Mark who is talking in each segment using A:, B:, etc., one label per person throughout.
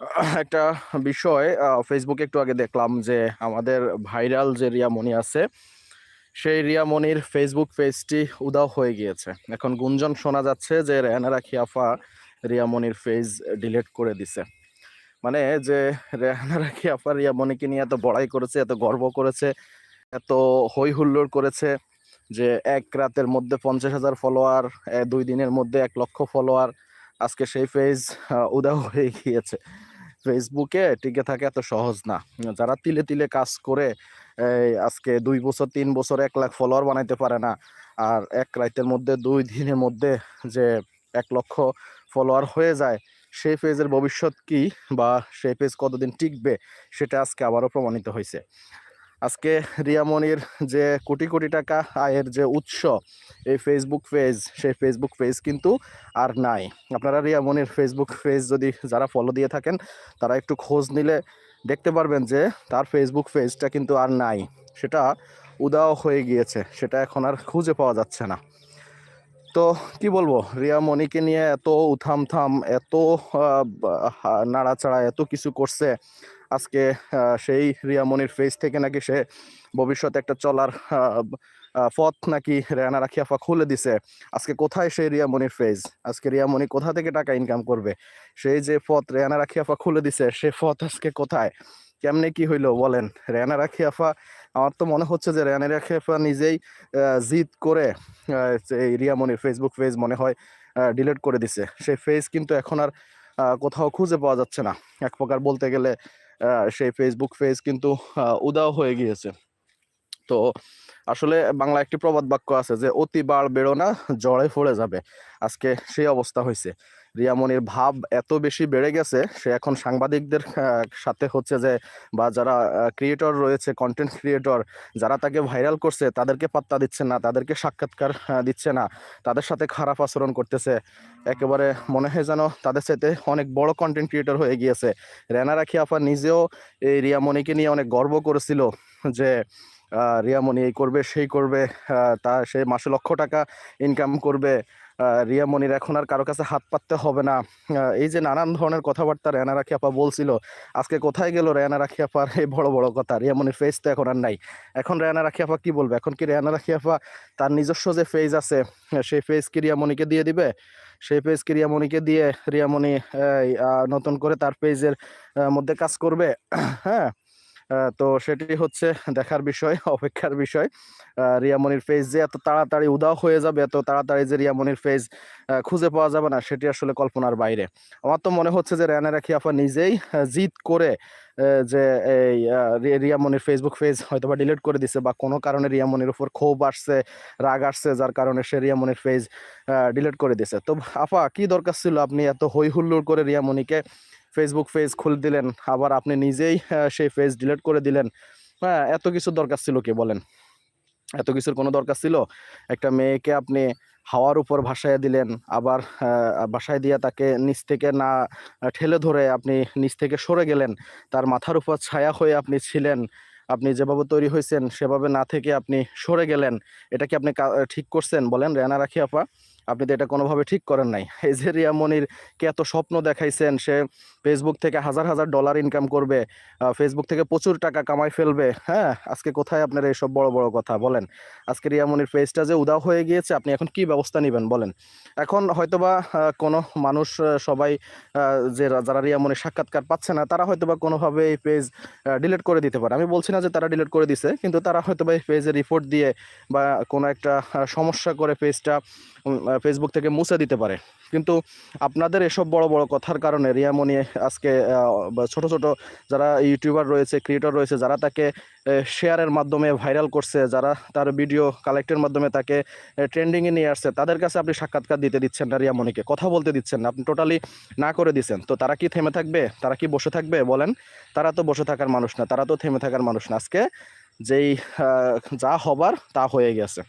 A: একটা বিষয় ফেসবুকে একটু আগে দেখলাম যে আমাদের ভাইরাল যে রিয়ামণি আছে, সেই রিয়ামণির ফেসবুক পেজটি উদাও হয়ে গিয়েছে। এখন গুঞ্জন শোনা যাচ্ছে যে রেহানারা খিয়াফা রিয়ামণির পেজ ডিলিট করে দিছে। মানে যে রেহানারা খিয়াফা রিয়ামণিকে নিয়ে এত বড়াই করেছে, এত গর্ব করেছে, এত হই হুল্লোড় করেছে যে এক রাতের মধ্যে পঞ্চাশ হাজার ফলোয়ার দুই দিনের মধ্যে এক লক্ষ ফলোয়ার আজকে সেই পেজ উদাও হয়ে গিয়েছে। ফেসবুকে টিকে থাকা এত সহজ না। যারা তিলে তিলে কাজ করে আজকে দুই বছর, তিন বছর এক লাখ ফলোয়ার বানাইতে পারে না, আর এক রাইতের মধ্যে, দুই দিনের মধ্যে যে এক লক্ষ ফলোয়ার হয়ে যায়, সেই পেজের ভবিষ্যৎ কি বা সেই পেজ কতদিন টিকবে, সেটা আজকে আবারও প্রমাণিত হয়েছে আজকে রিয়ামনির যে কোটি কোটি টাকা আয়ের যে উৎস, এই ফেসবুক পেজ সেই ফেসবুক পেজ কিন্তু আর নাই। আপনারা রিয়ামনির ফেসবুক পেজ যদি যারা ফলো দিয়ে থাকেন, তারা একটু খোঁজ নিলে দেখতে পারবেন যে তার ফেসবুক পেজটা কিন্তু আর নাই। সেটা উদাও হয়ে গিয়েছে, সেটা এখন আর খুঁজে পাওয়া যাচ্ছে না। তো কি বলব, রিয়া মনিকে নিয়ে এত উথাম থাম, এত নাড়াচাড়া, এত কিছু করছে। আজকে সেই রিয়া মনির ফেস থেকে নাকি সে ভবিষ্যতে একটা চলার পথ নাকি রেয়ানা রাখিয়াফা খুলে দিছে। আজকে কোথায় সেই রিয়া মনির ফেজ আজকে রিয়া মনি কোথা থেকে টাকা ইনকাম করবে? সেই যে পথ রেয়ানা রাখিয়াফা খুলে দিছে, সে পথ আজকে কোথায়? কেমনে কি হইল বলেন? রেয়ানা রাখিয়াফা আমার তো মনে হচ্ছে যে রেয়ানা রাখিয়াফা নিজেই জিদ করে এই রিয়ামনির ফেসবুক পেজ মনে হয় ডিলিট করে দিছে। সেই ফেজ কিন্তু এখন আর কোথাও খুঁজে পাওয়া যাচ্ছে না। এক প্রকার বলতে গেলে সেই ফেসবুক ফেজ কিন্তু উদাও হয়ে গিয়েছে। তো আসলে বাংলা একটি প্রবাদ বাক্য আছে যে, অতি বাড় বেরো না জড়ে পড়ে যাবে। আজকে সেই অবস্থা হয়েছে রিয়ামনির ভাব এত বেশি বেড়ে গেছে, সে এখন সাংবাদিকদের সাথে হচ্ছে যে, বা যারা ক্রিয়েটর রয়েছে কন্টেন্ট ক্রিয়েটর যারা তাকে ভাইরাল করছে, তাদেরকে পাত্তা দিচ্ছে না, তাদেরকে সাক্ষাৎকার দিচ্ছে না, তাদের সাথে খারাপ আচরণ করতেছে। একেবারে মনে হয় যেন তাদের সাথে অনেক বড় কন্টেন্ট ক্রিয়েটর হয়ে গিয়েছে। রেনা রাখি আপা নিজেও এই রিয়ামণিকে নিয়ে অনেক গর্ব করেছিল যে রিয়ামণি এই করবে, সেই করবে তা সে মাসে লক্ষ টাকা ইনকাম করবে রিয়ামণির এখন আর কারও কাছে হাত পাততে হবে না। এই যে নানান ধরনের কথাবার্তা রেনা রাখি আপা বলছিল, আজকে কোথায় গেল রেয়ানা রাখি আপার এই বড় বড় কথা রিয়ামনির ফেস তো এখন আর নাই। এখন রেয়ানা রাখি আপা কি বলবে? এখন কি রেয়ানা রাখি আপা তার নিজস্ব যে ফেজ আছে, সেই ফেজ কি রিয়ামণিকে দিয়ে দিবে? সেই পেজ কি রিয়ামণিকে দিয়ে রিয়ামণি নতুন করে তার পেজের মধ্যে কাজ করবে? হ্যাঁ তো সেটি হচ্ছে দেখার বিষয়, অপেক্ষার বিষয়। রিয়ামনির ফেজ যে এত তাড়াতাড়ি উদাও হয়ে যাবে, এত তাড়াতাড়ি যে রিয়ামনির ফেজ খুঁজে পাওয়া যাবে না, সেটি আসলে কল্পনার বাইরে। আমার তো মনে হচ্ছে যে রেয়ানা রাখি নিজেই জিদ করে যে এই রিয়ামনির ফেসবুক পেজ হয়তো বা ডিলিট করে দিছে বা কোনো কারণে রিয়ামনির উপর ক্ষোভ আসছে, রাগ আসছে, যার কারণে সে রিয়ামনির পেজ ডিলিট করে দিছে। তো আপা কি দরকার ছিল আপনি এত হই হুল্লোড় করে রিয়ামনিকে ফেসবুক পেজ খুলে দিলেন, আবার আপনি নিজেই সেই পেজ ডিলিট করে দিলেন। হ্যাঁ এত কিছু দরকার ছিল কি বলেন? এত কিছুর কোনো দরকার ছিল? একটা মেয়েকে আপনি হাওয়ার উপর ভাসায় দিলেন, আবার ভাসায় দিয়ে তাকে নিচ থেকে না ঠেলে ধরে আপনি নিচ থেকে সরে গেলেন। তার মাথার উপর ছায়া হয়ে আপনি ছিলেন। আপনি যেভাবে তৈরি হয়েছেন, সেভাবে না থেকে আপনি সরে গেলেন। এটা কি আপনি ঠিক করছেন বলেন? রেনা রাখি আপা। আপনি তো এটা কোনোভাবে ঠিক করেন নাই। এই যে রিয়া মনির কে এত স্বপ্ন দেখাইছেন, সে ফেসবুক থেকে হাজার হাজার ডলার ইনকাম করবে ফেসবুক থেকে প্রচুর টাকা কামাই ফেলবে হ্যাঁ? আজকে কোথায় আপনার এইসব বড় বড় কথা বলেন? আজকে রিয়ামনির পেজটা যে উদাও হয়ে গিয়েছে, আপনি এখন কি ব্যবস্থা নেবেন বলেন? এখন হয়তোবা কোনো মানুষ সবাই যে যারা রিয়ামনির সাক্ষাৎকার পাচ্ছে না, তারা হয়তোবা কোনোভাবে এই পেজ ডিলিট করে দিতে পারে। আমি বলছি না যে তারা ডিলিট করে দিছে, কিন্তু তারা হয়তোবা এই পেজে রিপোর্ট দিয়ে বা কোনো একটা সমস্যা করে পেজটা ফেসবুক থেকে মুছে দিতে পারে। কিন্তু আপনাদের এসব বড় বড় কথার কারণে রিয়ামনি আজকে ছোট ছোট যারা ইউটিউবার রয়েছে ক্রিয়েটর রয়েছে, যারা তাকে শেয়ারের মাধ্যমে ভাইরাল করছে, যারা তার ভিডিও কালেক্টের মাধ্যমে তাকে ট্রেন্ডিংয়ে নিয়ে আসছে, তাদের কাছে আপনি সাক্ষাৎকার দিতে দিচ্ছেন না রিয়ামণিকে কথা বলতে দিচ্ছেন না, আপনি টোটালি না করে দিচ্ছেন তো তারা কি থেমে থাকবে? তারা কি বসে থাকবে? বলেন, তারা তো বসে থাকার মানুষ না, তারা তো থেমে থাকার মানুষ না। আজকে যেই যা হবার তা হয়ে গেছে।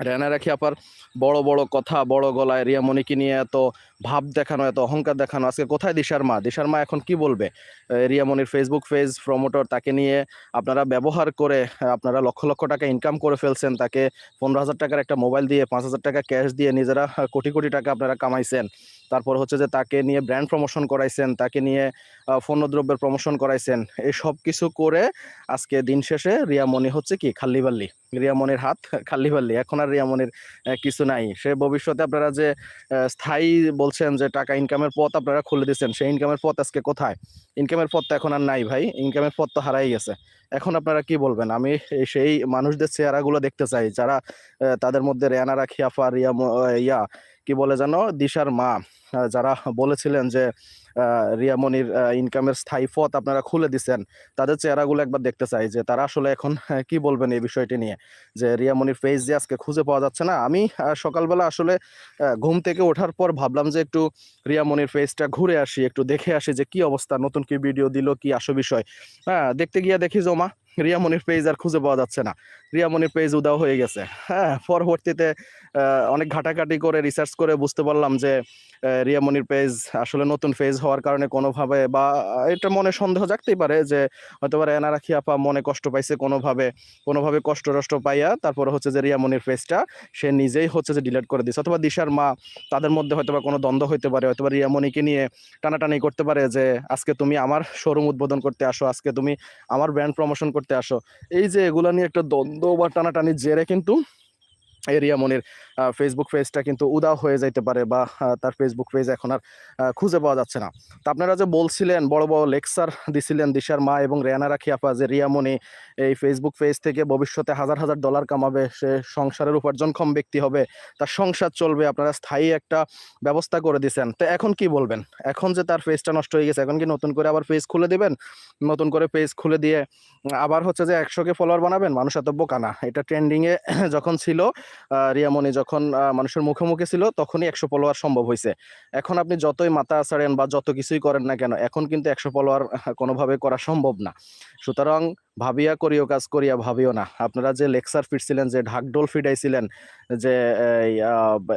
A: রেনা রাখি আপার বড় বড় কথা বড় গলায় রিয়ামণিকে নিয়ে এত ভাব দেখানো এত অহংকার দেখানো। আজকে কোথায় দিশার মা? দিশার মা এখন কি বলবে? আহ, রিয়া মনির ফেসবুক পেজ প্রমোটর তাকে নিয়ে আপনারা ব্যবহার করে আপনারা লক্ষ লক্ষ টাকা ইনকাম করে ফেলছেন। তাকে পনেরো হাজার টাকার একটা মোবাইল দিয়ে পাঁচ হাজার টাকা ক্যাশ দিয়ে নিজেরা কোটি কোটি টাকা আপনারা কামাইছেন। তারপর হচ্ছে যে তাকে নিয়ে ব্র্যান্ড প্রমোশন করাইছেন তাকে নিয়ে পণ্যদ্রব্যের প্রমোশন করাইছেন। এই সব কিছু করে আজকে দিন শেষে রিয়ামণি হচ্ছে কি? খাল্লিবাল্লি। রিয়ামণির হাত খাল্লিবাল্লি। এখন আর রিয়ামণির আহ, কিছু নাই। সে ভবিষ্যতে আপনারা যে স্থায়ী বলছেন যে টাকা ইনকামের পথ আপনারা খুলে দিচ্ছেন সেই ইনকামের পথ আজকে কোথায়? ইনকামের পথ তো এখন আর নাই ভাই। ইনকামের পথ তো হারাই গেছে। এখন আপনারা কি বলবেন? আমি সেই মানুষদের চেহারাগুলো দেখতে চাই, যারা তাদের মধ্যে রেয়ানারা খিয়াফা, রিয়া ইয়া কি বলে জানো দিশার মা যারা বলেছিলেন যে আহ, রিয়ামণির ইনকামের স্থায়ী পথ আপনারা খুলে দিচ্ছেন তাদের চেহারাগুলো একবার দেখতে চাই যে তারা আসলে এখন কি বলবেন এই বিষয়টি নিয়ে? যে রিয়ামণির পেজ যে আজকে খুঁজে পাওয়া যাচ্ছে না আমি সকালবেলা আসলে ঘুম থেকে ওঠার পর ভাবলাম যে একটু রিয়ামণির পেজটা ঘুরে আসি একটু দেখে আসি যে কি অবস্থা নতুন কি ভিডিও দিল কি আসো বিষয়। হ্যাঁ দেখতে গিয়ে দেখি জমা রিয়ামণির পেজ আর খুঁজে পাওয়া যাচ্ছে না। রিয়ামণির পেজ উদাও হয়ে গেছে। হ্যাঁ পরবর্তীতে অনেক ঘাটাঘাটি করে রিসার্চ করে বুঝতে পারলাম যে আহ, রিয়ামণির পেজ আসলে নতুন পেজ হওয়ার কারণে কোনোভাবে বা এটা মনে সন্দেহ জাগতেই পারে যে হয়তো রেনা রাখি আপা মনে কষ্ট পাইছে কোনোভাবে কোনোভাবে কষ্ট টষ্ট পাইয়া তারপরে হচ্ছে যে রিয়ামণির পেজটা সে নিজেই হচ্ছে যে ডিলিট করে দিচ্ছে অথবা দিশার মা তাদের মধ্যে হয়তো বা কোনো দ্বন্দ্ব হইতে পারে হয়তো বা রিয়ামণিকে নিয়ে টানাটানি করতে পারে যে আজকে তুমি আমার শোরুম উদ্বোধন করতে আসো আজকে তুমি আমার ব্র্যান্ড প্রমোশন করতে আসো। এই যে এগুলা নিয়ে একটা দ্বন্দ্ব বা টানাটানি জেরে কিন্তু এরিয়া রিয়ামনির ফেসবুক পেজটা কিন্তু উদাও হয়ে যাইতে পারে বা তার ফেসবুক পেজ এখন আর খুঁজে পাওয়া যাচ্ছে না। তো আপনারা যে বলছিলেন, বড় বড় লেকচার দিছিলেন দিশার মা এবং রেয়ানা রাখি আপা যে রিয়ামনি এই ফেসবুক পেজ থেকে ভবিষ্যতে হাজার হাজার ডলার কামাবে, সে সংসারের উপার্জনক্ষম ব্যক্তি হবে, তার সংসার চলবে, আপনারা স্থায়ী একটা ব্যবস্থা করে দিছেন। তো এখন কি বলবেন? এখন যে তার পেজটা নষ্ট হয়ে গেছে, এখন কি নতুন করে আবার পেজ খুলে দিবেন? নতুন করে পেজ খুলে দিয়ে আবার হচ্ছে যে একশোকে ফলোয়ার বানাবেন? মানুষ এত বোকা না এটা ট্রেন্ডিংয়ে যখন ছিল রিয়ামণি যখন আহ, মানুষের মুখে মুখে ছিল তখনই একশো পলোয়ার সম্ভব হয়েছে। এখন আপনি যতই মাথা আসারেন বা যত কিছুই করেন না কেন এখন কিন্তু একশো পলোয়ার কোনোভাবে করা সম্ভব না। সুতরাং ভাবিয়া করিও কাজ করিয়া ভাবিও না। আপনারা যে লেকচার ফিরছিলেন যে ঢাকডোল ফিডাইছিলেন যে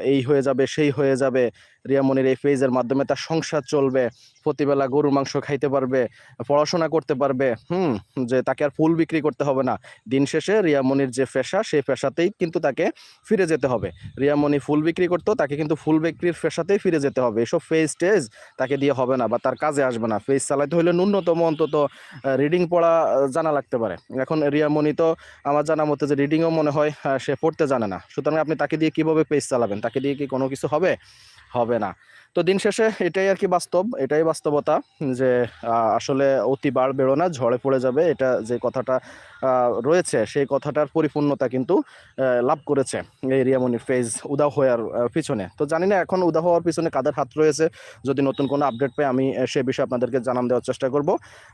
A: এই, হয়ে যাবে সেই হয়ে যাবে রিয়ামণির এই পেজের মাধ্যমে তার সংসার চলবে প্রতিবেলা গরুর মাংস খাইতে পারবে পড়াশোনা করতে পারবে হুম যে তাকে আর ফুল বিক্রি করতে হবে না। দিন শেষে রিয়ামণির যে পেশা সেই পেশাতেই কিন্তু তাকে ফিরে যেতে হবে। রিয়ামণি ফুল বিক্রি করতো তাকে কিন্তু ফুল বিক্রির পেশাতেই ফিরে যেতে হবে। এসব ফেজ টেজ তাকে দিয়ে হবে না বা তার কাজে আসবে না। ফেজ চালাতে হলে ন্যূনতম অন্তত রিডিং পড়া জানা লাগতে পারে। এখন রিয়ামণি তো আমার জানা মতে যে রিডিংও মনে হয় সে পড়তে জানে না। সুতরাং আপনি তাকে দিয়ে কীভাবে পেজ চালাবেন? তাকে দিয়ে কি কোনো কিছু হবে? হবে না। তো দিন শেষে এটাই আর কি বাস্তব, এটাই বাস্তবতা যে আসলে অতি বাড় বেরো না ঝড়ে পড়ে যাবে, এটা যে কথাটা রয়েছে, সেই কথাটার পরিপূর্ণতা কিন্তু লাভ করেছে এই রিয়ামনির ফেজ উদাও হওয়ার পিছনে। তো জানি না এখন উদাও হওয়ার পিছনে কাদের হাত রয়েছে, যদি নতুন কোনো আপডেট পাই আমি সে বিষয়ে আপনাদেরকে জানান দেওয়ার চেষ্টা করব।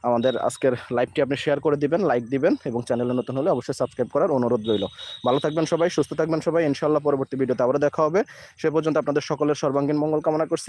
A: আমাদের আজকের লাইভটি আপনি শেয়ার করে দিবেন লাইক দিবেন এবং চ্যানেলে নতুন হলে অবশ্যই সাবস্ক্রাইব করার অনুরোধ রইল। ভালো থাকবেন সবাই, সুস্থ থাকবেন সবাই ইনশাল্লাহ পরবর্তী ভিডিওতে আবার দেখা হবে। সে পর্যন্ত আপনাদের সকলের সর্বাঙ্গীন মঙ্গল কামনা করছি।